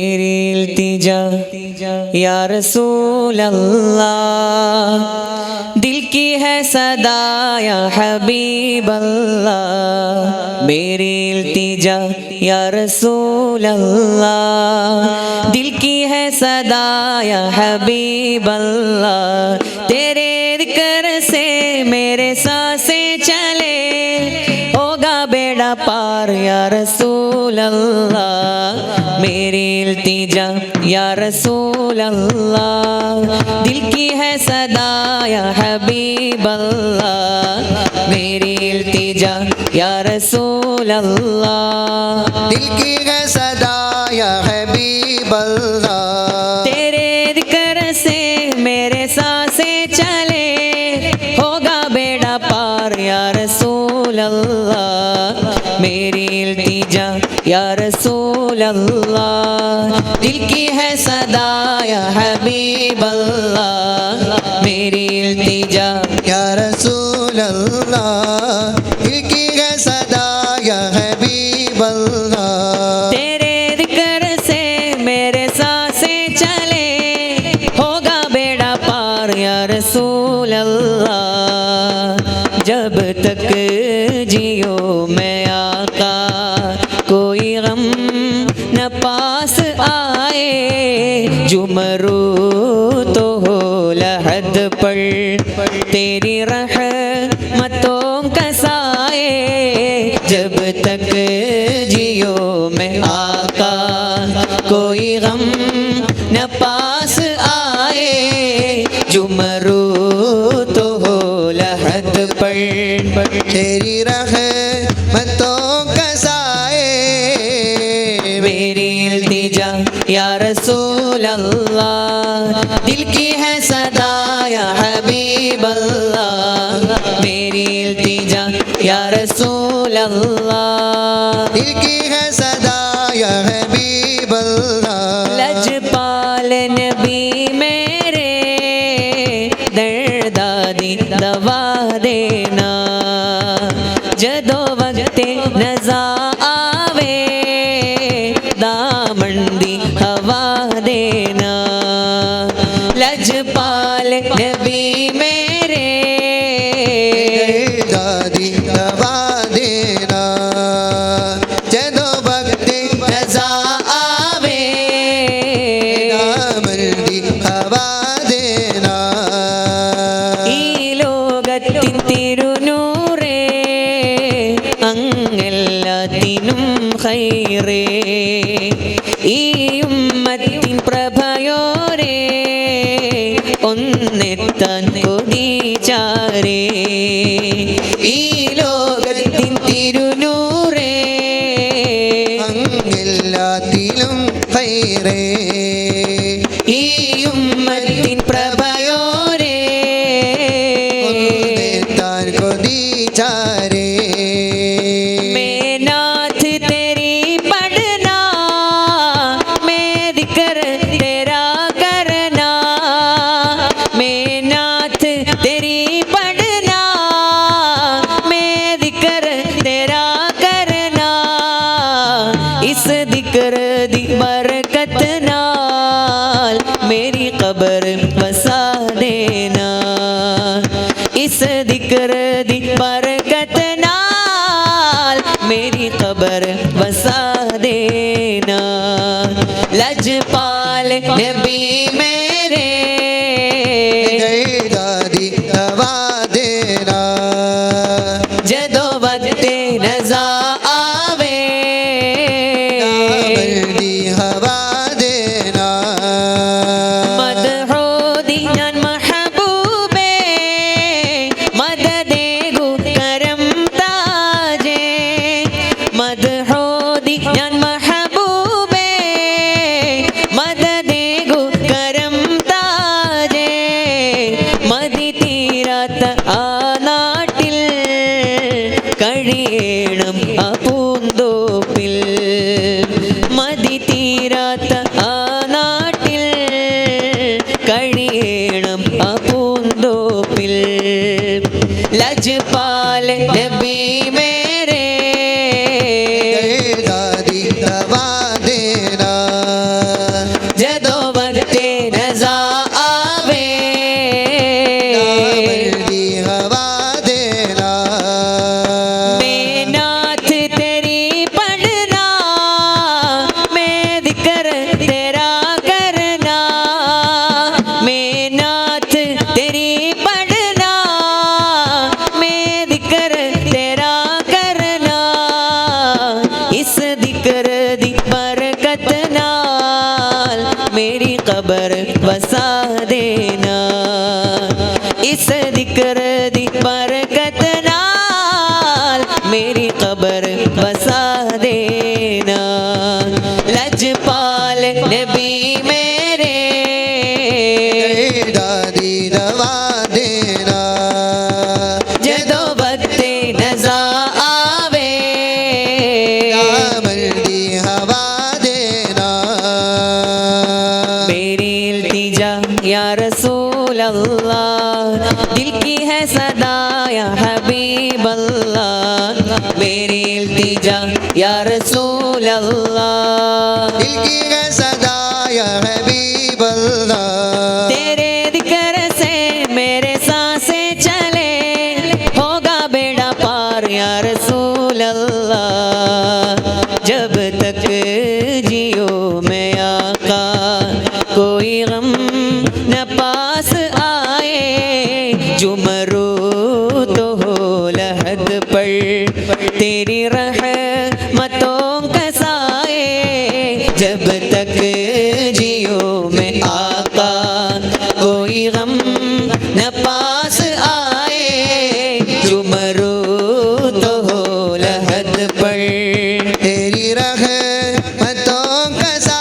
میری التجا یا رسول اللہ، دل کی ہے صدا یا حبیب اللہ میری التجا یا رسول اللہ، دل کی ہے صدا یا حبیب اللہ، تیرے ذکر سے میرے سانسیں چلے، ہوگا بیڑا پار یا رسول اللہ۔ میری التجا یا رسول اللہ، دل کی ہے صدا یا حبیب اللہ۔ میری التجا یا رسول اللہ، دل کی ہے صدا یا حبیب اللہ۔ تیرے ذکر سے میرے سانسیں چلے، ہوگا بیڑا پار یا رسول اللہ۔ میری التجا یا رسول رسول اللہ۔ دل کی ہے صدا یا حبیب اللہ۔ میری التجا۔ یا رسول اللہ، دل کی ہے صدا یا حبیب نہ پاس آئے جمرو تو ہو لحد پر۔ تیری رحمتوں کا سائے، جب تک جیو میں آقا، کوئی غم نہ پاس آئے۔ جمرو تو ہو لحد پر۔ تیری رحمتوں رسول اللہ دل کی ہے صدا یا حبیب اللہ میری التجا یا رسول اللہ۔ دل کی ہے صدا یا حبیب اللہ۔ لج پال نبی میرے دردادی دوا دینا۔ جدو ഈ ഉമ്മത്തിൻ പ്രഭയോരേ ഒന്നെത്താൻ കൊതിച്ചാരേ ഈ ലോകത്തിൻ തിരുനൂറേ. അങ്ങില്ലാത്തിലും ഹൈറേ اس ذکر دی برکت نال، میری قبر بسا دینا۔ اس ذکر دی برکت نال، میری قبر بسا دینا۔ لج پال نبی میں മദ്ഹൂദി ഞാൻ മഹബൂബേ മദദേഗു കരം താജേ. മതി തീരാത്ത ആ നാട്ടിൽ കഴിയണം ആ പൂന്തോപ്പിൽ. മതി തീരാത്ത ആ നാട്ടിൽ കഴിയണം ആ പൂന്തോപ്പിൽ. ലജ്പാൽ दामन दी हवा देना मेरी इल्तिजा या रसूल अल्लाह दिल की है सदा या हबीब अल्लाह मेरी इल्तिजा या रसूल अल्लाह दिल की है رحمتوں کا جب تک جیو میں آقا کوئی پاس آئے مرو تو ہو لحد تیری رحمتوں کا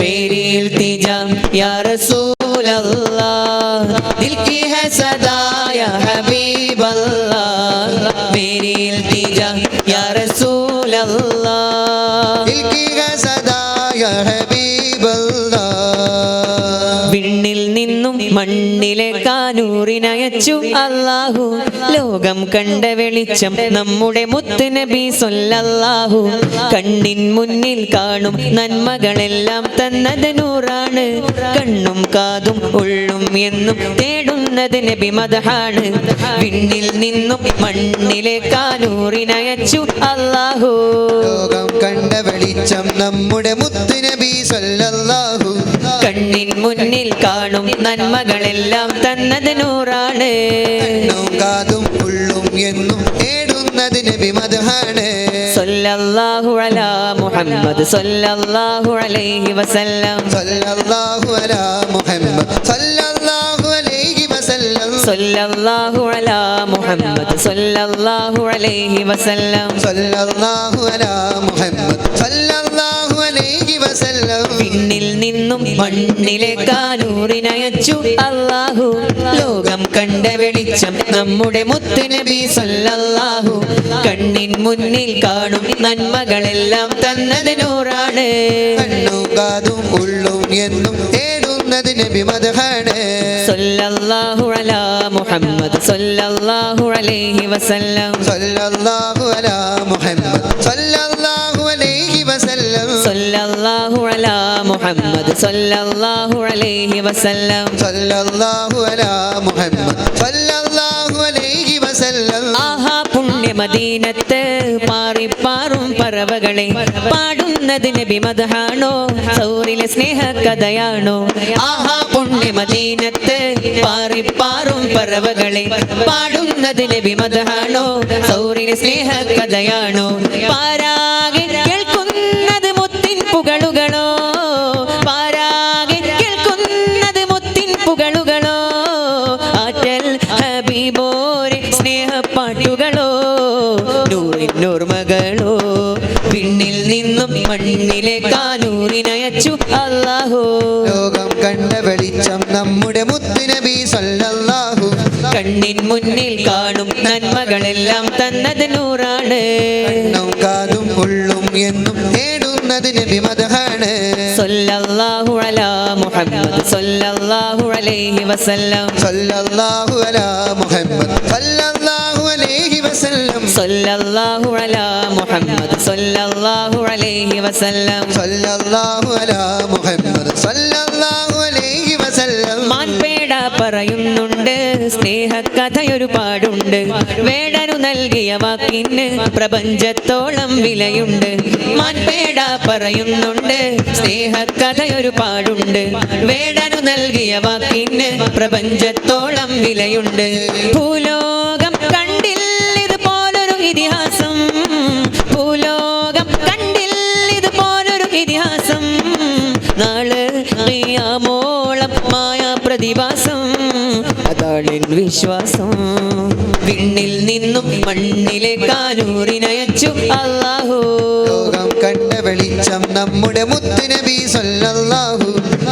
میری التجا یا رسول اللہ دل کی ہے صدا या हबीब अल्लाह मेरी इल्तिजा या रसूल अल्लाह दिल की है सदा या हबीब अल्लाह വിണ്ണിൽ നിന്നും മണ്ണിലെ കാനൂറിനയച്ചു. അല്ലാഹു ലോകം കണ്ട വെളിച്ചം നമ്മുടെ മുത്ത് നബി സൊല്ലല്ലാഹു കണ്ണിൻ മുന്നിൽ കാണും നന്മകളെല്ലാം തന്നത് നൂറാണ്. കണ്ണും കാതും ഉള്ളും എന്നും തേടുന്നത് നബി മതഹാണ് വിണ്ണിൽ നിന്നും മണ്ണിലെ കാനൂറിനയച്ചു. അല്ലാഹു ലോകം കണ്ട വെളിച്ചം നമ്മുടെ മുത്ത് നബി സല്ലല്ലാഹു കണ്ണിൻ മുന്നിൽ കാണും നന്മകളെല്ലാം തന്നത് നൂറാണ്. കാതും ഉള്ളും എന്നും തേടുന്നത് നബി മദഹാണ് സല്ലല്ലാഹു അലാ മുഹമ്മദ് സല്ലല്ലാഹു അലൈഹി വസല്ലം. സല്ലല്ലാഹു അലാ മുഹമ്മദ് സല്ലല്ലാഹു അലൈഹി വസല്ലം. സല്ലല്ലാഹു അലാ മുഹമ്മദ് സല്ലല്ലാഹു അലൈഹി വസല്ലം. സല്ലല്ലാഹു അലാ മുഹമ്മദ് സല്ലല്ലാഹു പിന്നിൽ നിന്നും മണ്ണിലെ കാനൂറിനയച്ചു അല്ലാഹു ലോകം കണ്ട വെളിച്ചം നമ്മുടെ മുത്തുനബി സല്ലല്ലാഹു കണ്ണിൻ മുന്നിൽ കാണും നന്മകളെല്ലാം തന്നത് നൂറാണ് കണ്ണും കാതും ഉള്ളും എന്നും തേടുന്നത് നബി സല്ലല്ലാഹു അലാ മുഹമ്മദ് സല്ലല്ലാഹു അലൈഹി വസല്ലം. സല്ലല്ലാഹു അലാ മുഹമ്മദ് സല്ലല്ലാഹു സല്ലല്ലാഹു അലാ മുഹമ്മദ് സല്ലല്ലാഹു അലൈഹി വസല്ലം. സല്ലല്ലാഹു അലാ മുഹമ്മദ് സല്ലല്ലാഹു അലൈഹി വസല്ലം. ആഹാ പുണ്യ മദീനത്ത് പാറിപ്പാറും പറവകളെ പാടുന്നത് നബി മദഹാണോ സൗറിലെ സ്നേഹ കഥയാണോ ആഹാ പുണ്യ മദീനത്ത് പാറിപ്പാറും പറവകളെ പാടുന്നത് നബി മദഹാണോ സൗറിലെ സ്നേഹ കഥയാണോ പാരാകെ കേൾക്കുന്നത് നിന്നും മണ്ണിലെ കാനൂറിനയച്ചു അല്ലാഹു. ലോകം കണ്ട വെളിച്ചം നമ്മുടെ മുത്ത് നബി സല്ലല്ലാഹു. കണ്ണിൻ മുന്നിൽ കാണും നന്മകളെല്ലാം തന്നത് നൂറാണ്. കാതും ഉള്ളും എന്നും തേടുന്നത് നബി സല്ലല്ലാഹു അലാ മുഹമ്മദ് സല്ലല്ലാഹു അലൈഹി വസല്ലം. സല്ലല്ലാഹു അലാ മുഹമ്മദ് സല്ലല്ലാഹു അലൈഹി വസല്ലം. സല്ലല്ലാഹു അലാ മുഹമ്മദ് സല്ലല്ലാഹു അലൈഹി വസല്ലം. സല്ലല്ലാഹു അലാ മുഹമ്മദ് മാൻപേട സ്നേഹക്കഥയൊരു പാടുണ്ട് വേടനു നൽകിയ വാക്കിന് പ്രപഞ്ചത്തോളം വിലയുണ്ട്. മാൻപേട പറയുന്നുണ്ട് സ്നേഹകഥയൊരുപാടുണ്ട് വേടനു നൽകിയ വാക്കിന് പ്രപഞ്ചത്തോളം വിലയുണ്ട്. ഭൂലോകം വിശ്വാസം. വിണ്ണിൽ നിന്നും മണ്ണിലെ കാനൂറിനയച്ചു അള്ളാഹു ലോകം കണ്ട വെളിച്ചം നമ്മുടെ മുത്തുനബി സല്ലല്ലാഹു.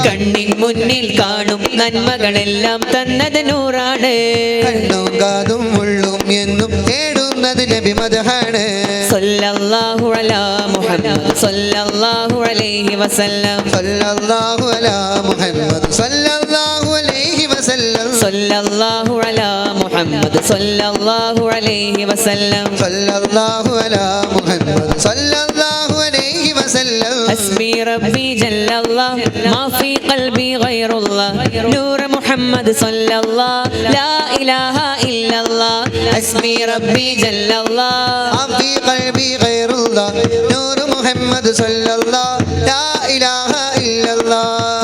കണ്ണിൻ മുന്നിൽ കാണും നന്മകളെല്ലാം തന്നത് നൂറാണ്. കണ്ണും കാതും ഉള്ളും എന്നും തേടുന്നത് നബി മദഹാണ്. സല്ലല്ലാഹു അലാ മുഹമ്മദ് സല്ലല്ലാഹു അലൈഹി വസല്ലം. സല്ലല്ലാഹു അലാ മുഹമ്മദ് സല്ലല്ലാഹു അലൈഹി وسلم صلى الله على محمد صلى الله عليه وسلم صلى الله على محمد صلى الله عليه وسلم حسبي ربي جل الله ما في قلبي غير الله نور محمد صلى الله لا إله إلا الله حسبي ربي جل الله ما في قلبي غير الله نور محمد صلى الله